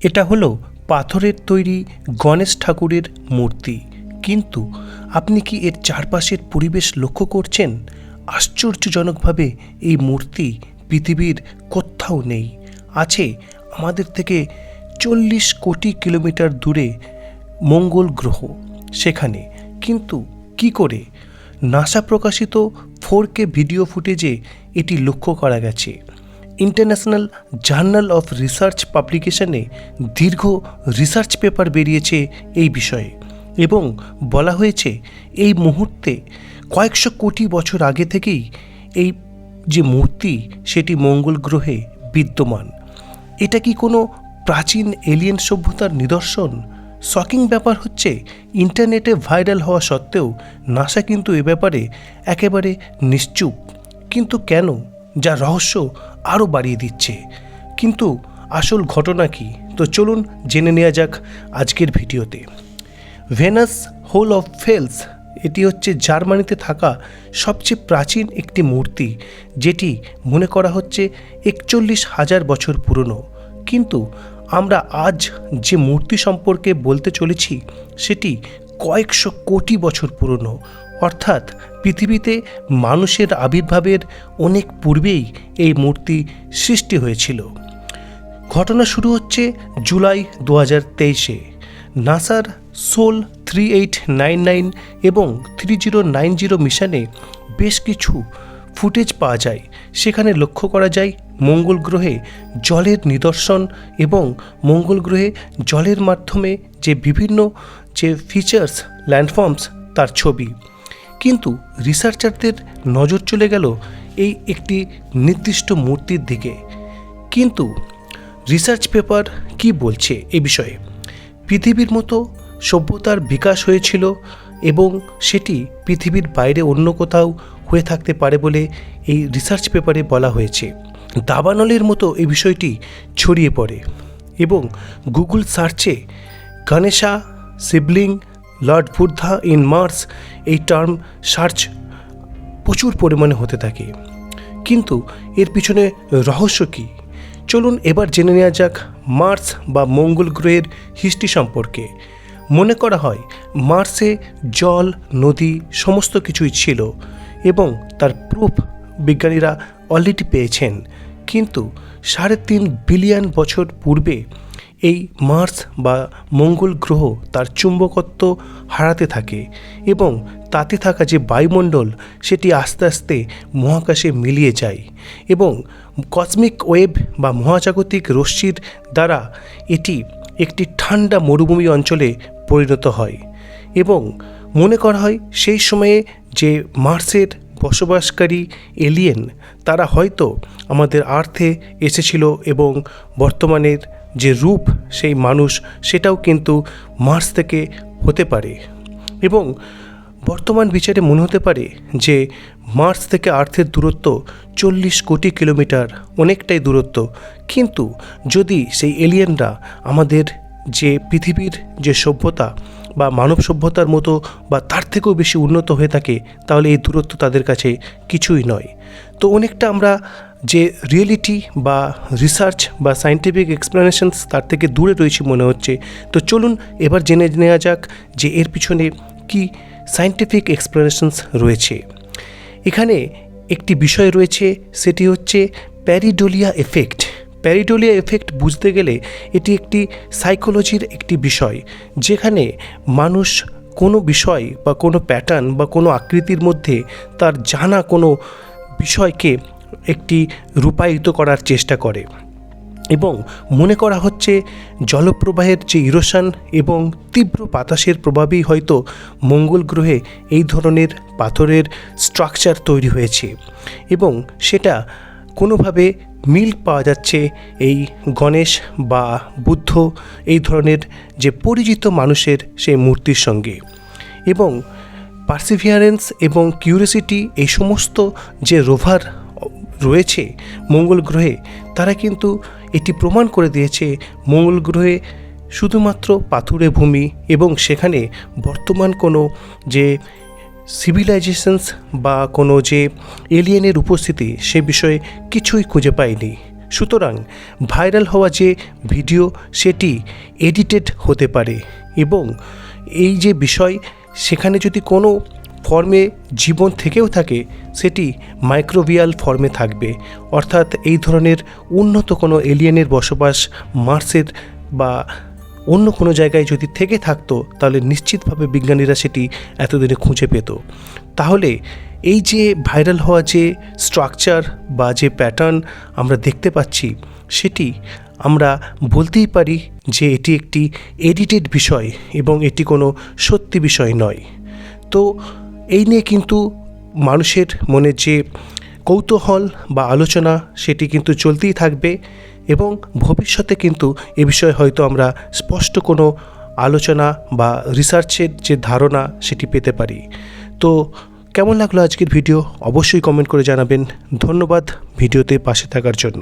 এটা হলো পাথরের তৈরি গণেশ ঠাকুরের মূর্তি। কিন্তু আপনি কি এর চারপাশের পরিবেশ লক্ষ্য করছেন? আশ্চর্যজনকভাবে এই মূর্তি পৃথিবীর কোথাও নেই। আছে আমাদের থেকে চল্লিশ কোটি কিলোমিটার দূরে মঙ্গল গ্রহ সেখানে। কিন্তু কি করে? নাসা প্রকাশিত ফোর কে ভিডিও ফুটেজে এটি লক্ষ্য করা গেছে। ইন্টারন্যাশনাল জার্নাল অফ রিসার্চ পাবলিকেশনে দীর্ঘ রিসার্চ পেপার বেরিয়েছে এই বিষয়ে এবং বলা হয়েছে এই মুহূর্তে কয়েকশো কোটি বছর আগে থেকেই এই যে মূর্তি, সেটি মঙ্গল গ্রহে বিদ্যমান। এটা কি কোনো প্রাচীন এলিয়েন সভ্যতার নিদর্শন? শকিং ব্যাপার হচ্ছে ইন্টারনেটে ভাইরাল হওয়া সত্ত্বেও নাসা কিন্তু এ ব্যাপারে একেবারে নিশ্চুপ। কিন্তু কেন? যা রহস্য আরও বাড়িয়ে দিচ্ছে। কিন্তু আসল ঘটনা কি? তো চলুন জেনে নেওয়া যাক আজকের ভিডিওতে। ভেনাস হোল অফ ফেলস, এটি হচ্ছে জার্মানিতে থাকা সবচেয়ে প্রাচীন একটি মূর্তি, যেটি মনে করা হচ্ছে একচল্লিশ হাজার বছর পুরনো। কিন্তু আমরা আজ যে মূর্তি সম্পর্কে বলতে চলেছি, সেটি কয়েকশো কোটি বছর পুরনো। অর্থাৎ পৃথিবীতে মানুষের আবির্ভাবের অনেক পূর্বেই এই মূর্তি সৃষ্টি হয়েছিল। ঘটনা শুরু হচ্ছে জুলাই দু হাজার তেইশে। নাসার sol three eight nine nine এবং থ্রি জিরো নাইন জিরো মিশনে বেশ কিছু ফুটেজ পাওয়া যায়। সেখানে লক্ষ্য করা যায় মঙ্গল গ্রহে জলের নিদর্শন এবং মঙ্গল গ্রহে জলের মাধ্যমে যে বিভিন্ন যে ফিচার্স ল্যান্ডফর্মস তার ছবি। কিন্তু রিসার্চারদের নজর চলে গেল এই একটি নির্দিষ্ট মূর্তির দিকে। কিন্তু রিসার্চ পেপার কি বলছে এ বিষয়ে? পৃথিবীর মতো সভ্যতার বিকাশ হয়েছিল এবং সেটি পৃথিবীর বাইরে অন্য কোথাও হয়ে থাকতে পারে বলে এই রিসার্চ পেপারে বলা হয়েছে। দাবানলের মতো এই বিষয়টি ছড়িয়ে পড়ে এবং গুগল সার্চে Ganesha sibling lord Buddha in Mars এই টার্ম সার্চ প্রচুর পরিমাণে হতে থাকে। কিন্তু এর পিছনে রহস্য কী? চলুন এবার জেনে নেওয়া যাক মার্স বা মঙ্গল গ্রহের হিস্ট্রি সম্পর্কে। মনে করা হয় মার্সে জল, নদী সমস্ত কিছুই ছিল এবং তার প্রুফ বিজ্ঞানীরা অলরেডি পেয়েছেন। কিন্তু সাড়ে তিন বিলিয়ন বছর পূর্বে এই মার্স বা মঙ্গল গ্রহ তার চুম্বকত্ব হারাতে থাকে এবং তাতে থাকা যে বায়ুমণ্ডল, সেটি আস্তে আস্তে মহাকাশে মিলিয়ে যায় এবং কসমিক ওয়েভ বা মহাজাগতিক রশ্মির দ্বারা এটি একটি ঠান্ডা মরুভূমি অঞ্চলে পরিণত হয় এবং মনে করা হয় সেই সময়ে যে মার্সের বসবাসকারী এলিয়েন, তারা হয়তো আমাদের আর্থে এসেছিল এবং বর্তমানের যে রূপ সেই মানুষ, সেটাও কিন্তু মার্স থেকে হতে পারে। এবং বর্তমান বিচারে মনে হতে পারে যে মার্স থেকে আর্থের দূরত্ব চল্লিশ কোটি কিলোমিটার অনেকটাই দূরত্ব। কিন্তু যদি সেই এলিয়েনরা আমাদের যে পৃথিবীর যে সভ্যতা বা মানব সভ্যতার মতো বা তার থেকেও বেশি উন্নত হয়ে থাকে, তাহলে এই দূরত্ব তাদের কাছে কিছুই নয়। তো অনেকটা আমরা যে রিয়েলিটি বা রিসার্চ বা সায়েন্টিফিক এক্সপ্লেনেশনস তার থেকে দূরে রয়েছে মনে হচ্ছে। তো চলুন এবার জেনে নেওয়া যাক যে এর পিছনে কি সায়েন্টিফিক এক্সপ্লেনেশনস রয়েছে। এখানে একটি বিষয় রয়েছে, সেটি হচ্ছে প্যারিডোলিয়া এফেক্ট। প্যারিডোলিয়া এফেক্ট বুঝতে গেলে এটি একটি সাইকোলজির একটি বিষয়, যেখানে মানুষ কোনো বিষয় বা কোনো প্যাটার্ন বা কোনো আকৃতির মধ্যে তার জানা কোনো বিষয়কে একটি রূপায়িত করার চেষ্টা করে এবং মনে করা হচ্ছে জলপ্রবাহের যে ইরোশন এবং তীব্র বাতাসের প্রভাবেই হয়তো মঙ্গল গ্রহে এই ধরনের পাথরের স্ট্রাকচার তৈরি হয়েছে এবং সেটা কোনোভাবে মিল পাওয়া যাচ্ছে এই গণেশ বা বুদ্ধ এই ধরনের যে পরিচিত মানুষের সেই মূর্তির সঙ্গে এবং পার্সিভিয়ারেন্স এবং কিউরিয়াসিটি এই সমস্ত যে রোভার রয়েছে মঙ্গল গ্রহে, তারা কিন্তু এটি প্রমাণ করে দিয়েছে মঙ্গল গ্রহে শুধুমাত্র পাথুরে ভূমি এবং সেখানে বর্তমান কোনো যে সিভিলাইজেশনস বা কোনো যে এলিয়েনের উপস্থিতি সে বিষয়ে কিছুই খুঁজে পায়নি। সুতরাং ভাইরাল হওয়া যে ভিডিও, সেটি এডিটেড হতে পারে এবং এই যে বিষয়, সেখানে যদি কোনো ফর্মে জীবন থেকেও থাকে, সেটি মাইক্রোবিয়াল ফর্মে থাকবে। অর্থাৎ এই ধরনের উন্নত কোনো এলিয়েনের বসবাস মার্সের বা অন্য কোনো জায়গায় যদি থেকে থাকতো, তাহলে নিশ্চিতভাবে বিজ্ঞানীরা সেটি এতদিনে খুঁজে পেত। তাহলে এই যে ভাইরাল হওয়া যে স্ট্রাকচার বা যে প্যাটার্ন আমরা দেখতে পাচ্ছি, সেটি আমরা বলতেই পারি যে এটি একটি এডিটেড বিষয় এবং এটি কোনো সত্যি বিষয় নয়। তো এই নিয়ে কিন্তু মানুষের মনে যে কৌতূহল বা আলোচনা, সেটি কিন্তু চলতেই থাকবে এবং ভবিষ্যতে কিন্তু এ বিষয়ে হয়তো আমরা স্পষ্ট কোনো আলোচনা বা রিসার্চের যে ধারণা, সেটি পেতে পারি। তো কেমন লাগল আজকের ভিডিও? অবশ্যই কমেন্ট করে জানাবেন। ধন্যবাদ ভিডিওতে পাশে থাকার জন্য।